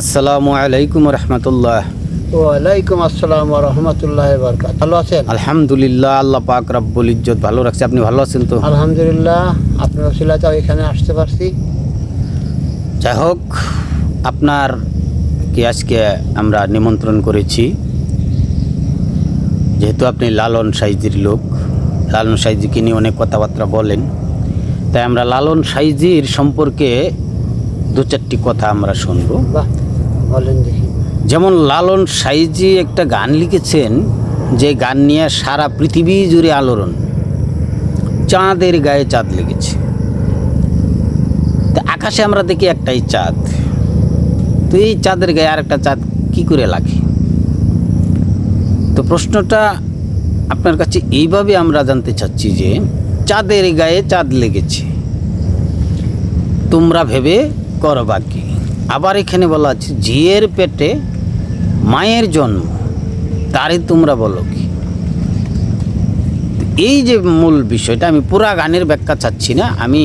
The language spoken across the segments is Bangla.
আসসালামু আলাইকুম রহমতুল্লাহ। ওয়ালাইকুম আসসালাম রহমতুল্লাহ বরকাত ভালো আছেন? আলহামদুলিল্লাহ আল্লাহ পাক রাব্বুল ইজ্জত ভালো রাখছে। আপনি ভালো আছেন তো? আলহামদুলিল্লাহ আপনার ওসিলাতেও এখানে আসতে পারছি। যাই হোক আপনার কি আজকে আমরা নিমন্ত্রণ করেছি? যেহেতু আপনি লালন সাইজির লোক লালন সাইজিকে নিয়ে অনেক কথাবার্তা বলেন তাই আমরা লালন সাইজির সম্পর্কে দু চারটি কথা আমরা শুনব। বাহ। বলেন দেখি। যেমন লালন সাইজি একটা গান লিখেছেন যে গান নিয়ে সারা পৃথিবী জুড়ে আলোড়ন। চাঁদের গায়ে চাঁদ লেগেছে। তা আকাশে আমরা দেখি একটাই চাঁদ। তো এই চাঁদের গায়ে আর একটা চাঁদ কি করে লাগে? তো প্রশ্নটা আপনার কাছে এইভাবে আমরা জানতে চাচ্ছি যে চাঁদের গায়ে চাঁদ লেগেছে। তোমরা ভেবে করো কি? আবার এখানে বলা আছে, ঝিয়ের পেটে মায়ের জন্ম তারই তোমরা বলো কি? এই যে মূল বিষয়টা, আমি পুরা গানের ব্যাখ্যা চাচ্ছি না, আমি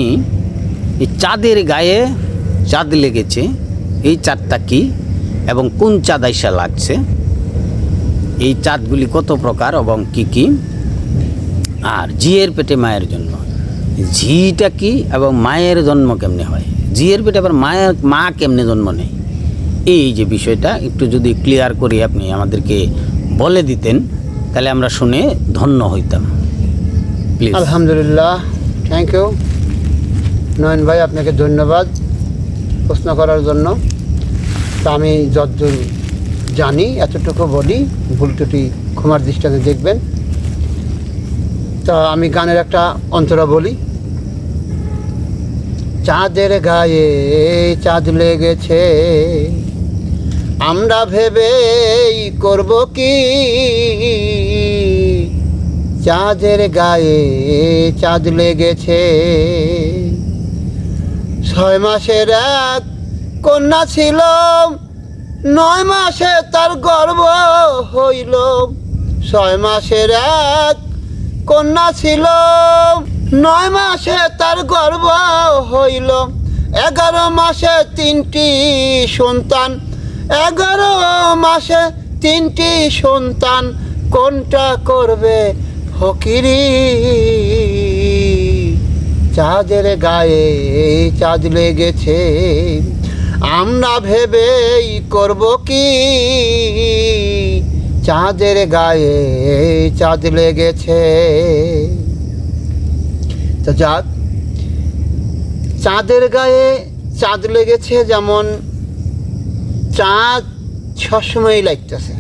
এই চাঁদের গায়ে চাঁদ লেগেছে, এই চাঁদটা কি এবং কোন চাঁদ আইসা লাগছে, এই চাঁদগুলি কত প্রকার এবং কি কি? আর ঝিয়ের পেটে মায়ের জন্ম, ঝিটা কি এবং মায়ের জন্ম কেমনে হয়? ঝিয়ের পেটে আবার মায়ের মা কেমনে জন্ম নেয়? এই যে বিষয়টা, একটু যদি ক্লিয়ার করে আপনি আমাদেরকে বলে দিতেন, তাহলে আমরা শুনে ধন্য হইতাম। প্লিজ আলহামদুলিল্লাহ থ্যাংক ইউ নয়ন ভাই, আপনাকে ধন্যবাদ প্রশ্ন করার জন্য। তা আমি যতদূর জানি, এতটুকু বলি, ভুল ত্রুটি ক্ষমার দৃষ্টাতে দেখবেন। তা আমি গানের একটা অন্তরা বলি। চাঁদের গায়ে চাঁদ লেগেছে। আমরা ভেবেই করব কি? চাঁদের গায়ে চাঁদ লেগেছে। ছয় মাসের এক কন্যা ছিল, নয় মাসে তার গর্ব হইল। ছয় মাসের এক কন্যা ছিল নয় মাসে তার গর্ব হইল। এগারো মাসে তিনটি সন্তান। এগারো মাসে তিনটি সন্তান। কোনটা করবে ফকিরি? চাঁদের গায়ে চাঁদ লেগেছে। আমরা ভেবেই করব কি? চাঁদের গায়ে চাঁদ লেগেছে। তো চাঁদের গায়ে চাঁদ লেগেছে যেমন চাঁদ সবসময়ই লাগতেছে।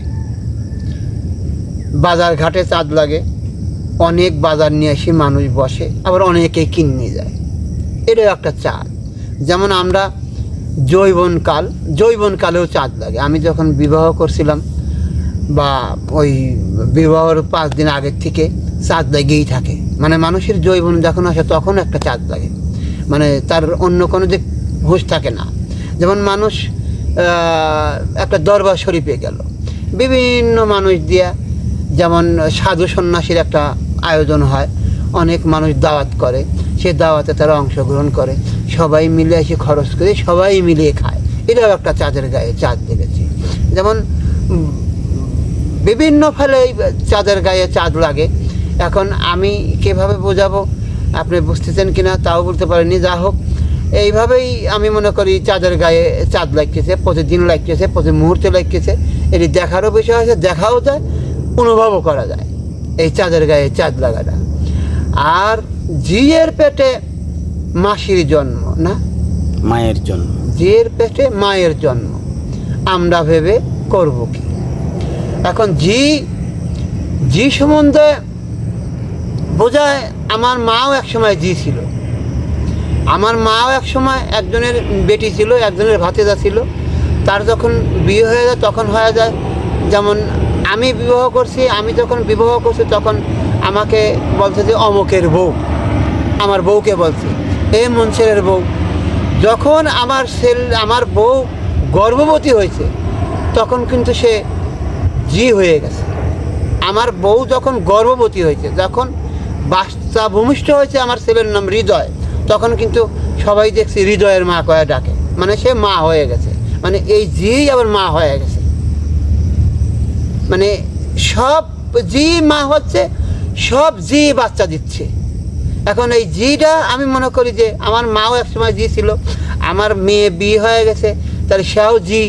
বাজার ঘাটে চাঁদ লাগে, অনেক বাজার নিয়ে এসে মানুষ বসে, আবার অনেকে কিনে যায়। এটাও একটা চাঁদ। যেমন আমরা জৈবনকাল, জৈবনকালেও চাঁদ লাগে। আমি যখন বিবাহ করছিলাম বা ওই বিবাহর পাঁচ দিন আগের থেকে চাঁদ লেগেই থাকে। মানে মানুষের জৈবন যখন আসে, তখন একটা চাঁদ লাগে। মানে তার অন্য কোনো যে হুঁশ থাকে না। যেমন মানুষ একটা দরবার শরীফে গেল। বিভিন্ন মানুষ দিয়া যেমন সাধু সন্ন্যাসীর একটা আয়োজন হয়। অনেক মানুষ দাওয়াত করে। সে দাওয়াতে তারা অংশগ্রহণ করে। সবাই মিলে এসে খরচ করে সবাই মিলিয়ে খায়। এটাও একটা চাঁদের গায়ে চাঁদ লেগেছে যেমন বিভিন্ন ফলে চাঁদের গায়ে চাঁদ লাগে। এখন আমি কীভাবে বোঝাবো? আপনি বুঝতেছেন কিনা তাও বলতে পারিনি যা হোক এইভাবেই আমি মনে করি চাঁদের গায়ে চাঁদ লাগতেছে প্রতিদিন লাগতেছে প্রতি মুহূর্তে লাগতেছে। এটি দেখারও বিষয় আছে দেখাও যায় অনুভবও করা যায়। এই চাঁদের গায়ে চাঁদ লাগাটা। আর জিয়ের পেটে মাসির জন্ম না? মায়ের জন্ম। জিয়ের পেটে মায়ের জন্ম। আমরা ভেবে করব কি? এখন জি জি সম্বন্ধে বোঝায় আমার মাও এক সময় জি ছিল। আমার মাও এক সময় একজনের বেটি ছিল, একজনের ভাতিজা ছিল। তার যখন বিয়ে হয়ে যায়, তখন হয়ে যায়, যেমন আমি বিবাহ করছি, আমি যখন বিবাহ করছি, তখন আমাকে বলছে যে, অমুকের বউ, আমার বউকে বলছে, এ মনসেরের বউ। যখন আমার সেল আমার বউ গর্ভবতী হয়েছে, তখন কিন্তু সে জি হয়ে গেছে। আমার বউ যখন গর্ভবতী হয়েছে, যখন বাচ্চা ভূমিষ্ঠ হয়েছে, আমার ছেলের নাম হৃদয়। তখন কিন্তু সবাই দেখছি হৃদয়ের মা কয়ে ডাকে। মানে সে মা হয়ে গেছে। মানে এই জি আবার মা হয়ে গেছে। মানে সব জি মা হচ্ছে, সব জি বাচ্চা দিচ্ছে। এখন এই জিটা আমি মনে করি যে আমার মাও একসময় জি ছিল। আমার মেয়ে বিয়ে হয়ে গেছে, তাহলে সেও জি।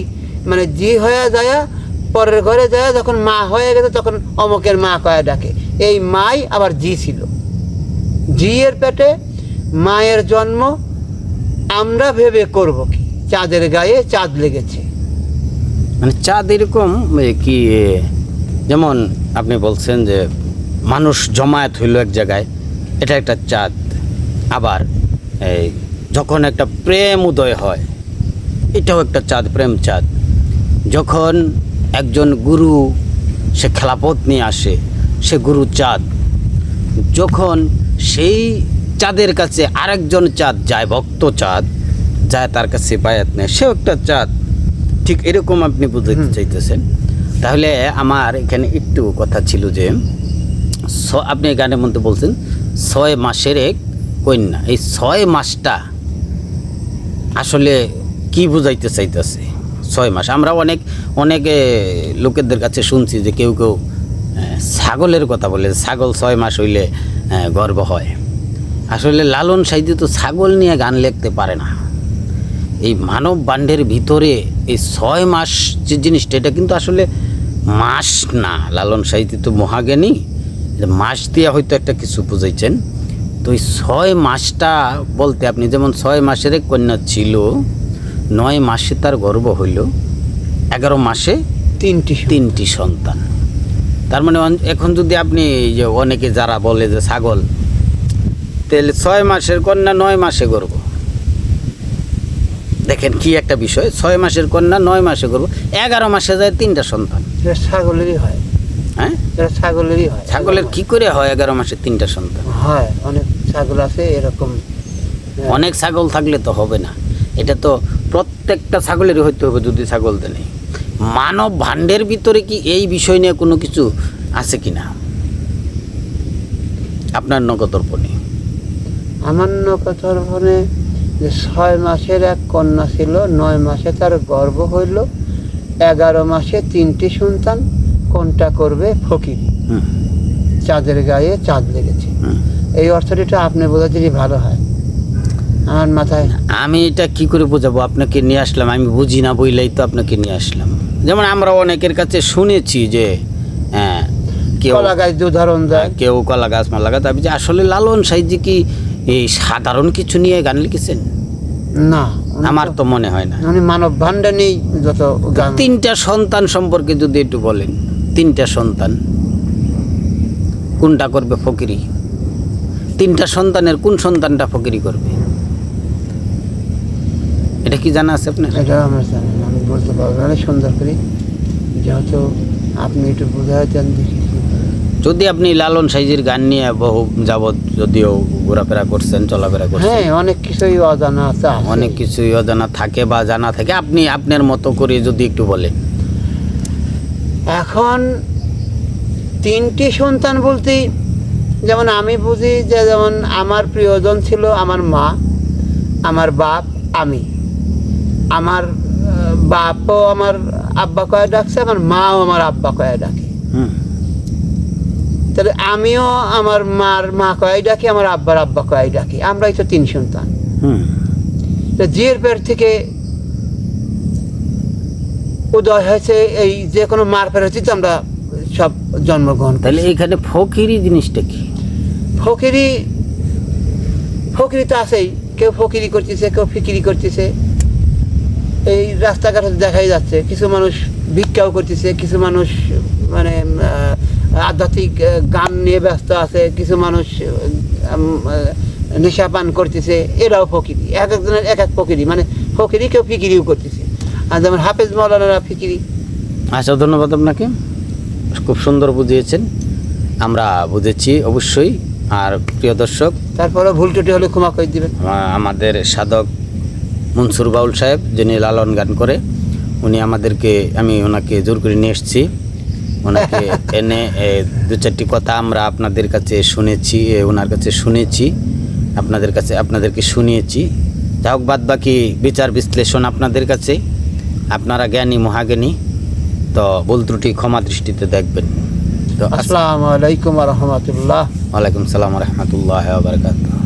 মানে জি হয়ে যায়, পরের ঘরে যায় যখন মা হয়ে গেছে, তখন অমকের মা কয়া ডাকে। এই মাই আবার জি ছিল। জি এর পেটে মায়ের জন্ম, আমরা ভেবে করব কি? চাঁদের গায়ে চাঁদ লেগেছে। মানে চাঁদ এরকম কি যেমন আপনি বলছেন যে মানুষ জমায়েত হইল এক জায়গায়, এটা একটা চাঁদ। আবার এই যখন একটা প্রেম উদয় হয়, এটাও একটা চাঁদ, প্রেম চাঁদ। যখন একজন গুরু সে খেলাপথ নিয়ে আসে সে গুরু চাঁদ। যখন সেই চাঁদের কাছে আরেকজন চাঁদ যায় ভক্ত চাঁদ যায় তার কাছে বায়াত নেয় সেও একটা চাঁদ। ঠিক এরকম আপনি বুঝতে চাইতেছেন। তাহলে আমার এখানে একটু কথা ছিল যে আপনি গানের মধ্যে বলছেন ছয় মাসের এক কন্যা। এই ছয় মাসটা আসলে কি বুঝাইতে চাইতেছে? ছয় মাস। আমরা অনেক অনেক লোকেদের কাছে শুনছি যে কেউ কেউ ছাগলের কথা বলে ছাগল ছয় মাস হইলে গর্ব হয়। আসলে লালন সাহিত্য তো ছাগল নিয়ে গান লিখতে পারে না। এই মানব বাণ্ডের ভিতরে এই ছয় মাস যে জিনিসটা এটা কিন্তু আসলে মাস না। লালন সাহিত্য তো মহাজ্ঞানী মাস দিয়ে হয়তো একটা কিছু বুঝাইছেন। তো এই ছয় মাসটা বলতে আপনি যেমন ছয় মাসের কন্যা ছিল নয় মাসে তার গর্ব হইল এগারো মাসে তিনটি তিনটি সন্তান। তার মানে এখন যদি আপনি যে অনেকে যারা বলে যে ছাগল তাহলে ছয় মাসের কন্যা নয় মাসে গর্ব। দেখেন কি একটা বিষয় ছয় মাসের কন্যা নয় মাসে গর্ব এগারো মাসে যায় তিনটা সন্তান। ছাগলেরই হয়। হ্যাঁ? ছাগলেরই হয়। ছাগলের কি করে হয় এগারো মাসে তিনটা সন্তান? হয় অনেক ছাগল আছে এরকম। অনেক ছাগল থাকলে তো হবে না। এটা তো প্রত্যেকটা ছাগলেরই হইতে হবে যদি ছাগল নেই। মানব ভাণ্ডের ভিতরে কি এই বিষয় নিয়ে কোনো কিছু আছে কি না? আপনার নগদর্পণে আমার নকথর্ভনে যে ছয় মাসের এক কন্যা ছিল নয় মাসে তার গর্ভ হইল এগারো মাসে তিনটি সন্তান কোনটা করবে ফকির? চাঁদের গায়ে চাঁদ লেগেছে। এই অর্থটিটা আপনি বোঝা যদি ভালো হয়। আমার মাথায় আমি এটা কি করে বোঝাবো? আপনাকে নিয়ে আসলাম আমি বুঝি না বইলেই তো আপনাকে নিয়ে আসলাম। যেমন আমরা অনেকের কাছে শুনেছি যে হ্যাঁ, কেউ কলা গাছ উদাহরণ দেয়। কেউ কলা গাছ মালা গাছ আমি যে আসলে লালন সাইজি কি এই সাধারণ কিছু নিয়ে গান লিখেছেন? না আমার তো- মনে হয় না। উনি মানব ভাণ্ডে নেই যত গান তিনটা সন্তান সম্পর্কে যদি একটু বলেন তিনটা সন্তান। কোনটা করবে ফকিরি? তিনটা সন্তানের কোন সন্তানটা ফকিরি করবে? এটা কি জানা আছে আপনার? এটা আমার জানি বলতে পারব না সুন্দর করি। যেহেতু আপনি একটু বোঝায় দেন দেখি যদি আপনি লালন সাইজির গান নিয়ে বহু যাবৎ যদিও ঘোরাফেরা করছেন চলাফেরা করছেন হ্যাঁ অনেক কিছুই অজানা আছে। অনেক কিছুই অজানা থাকে বা জানা থাকে। আপনি আপনার মতো করে যদি একটু বলেন। এখন তিনটি সন্তান বলতে যেমন আমি বুঝি যে যেমন আমার প্রিয়জন ছিল আমার মা আমার বাপ আমি। আমার বাপও আমার আব্বা কয়ে ডাকছে আমার মাও আমার আব্বা কয়ে ডাকে। তাহলে আমিও আমার মার মা কয়ে ডাকি আমার আব্বার আব্বা কয়ে ডাকি। আমরাই তো তিন সন্তান। জিয়ের পেট থেকে উদয় হয়েছে এই যে কোনো মার পেট হচ্ছে তো আমরা সব জন্মগ্রহণ তাহলে এখানে ফকিরি জিনিসটা কি? ফকিরি ফকিরি তো আছেই। কেউ ফকিরি করতেছে কেউ ফিকিরি করতেছে। এই রাস্তাঘাটে দেখাই যাচ্ছে। কিছু মানুষ ভিক্ষাও করতেছে কিছু মানুষ মানে আধ্যাত্মিক গান নিয়ে ব্যস্ত আছে কিছু মানুষ নেশা পান করতেছে এরাও ফকিরি। এক একজনের এক এক ফকিরি মানে ফকিরি কেউ ফিকিরিও করতেছে। আর যেমন হাফেজ মৌলানারা ফিকিরি। আচ্ছা ধন্যবাদ আপনাকে। খুব সুন্দর বুঝিয়েছেন। আমরা বুঝেছি অবশ্যই। আর প্রিয় দর্শক তারপরে ভুল টুটি হলে ক্ষমা করে দিবেন। আমাদের সাধক মনসুর বাউল সাহেব যিনি লালন গান করে উনি আমাদেরকে আমি ওনাকে জোর করে নিয়ে এসেছি। ওনাকে এনে দু চারটি কথা আমরা আপনাদের কাছে শুনেছি এ, ওনার কাছে শুনেছি আপনাদের কাছে আপনাদেরকে শুনিয়েছি। যা হোক বাদ বাকি বিচার বিশ্লেষণ আপনাদের কাছে। আপনারা জ্ঞানী মহাজ্ঞানী তো ভুল ত্রুটি ক্ষমা দৃষ্টিতে দেখবেন। তো আসসালামু আলাইকুম রহমতুল্লাহ। ওয়ালাইকুম সালাম রহমতুল্লাহ বারকাত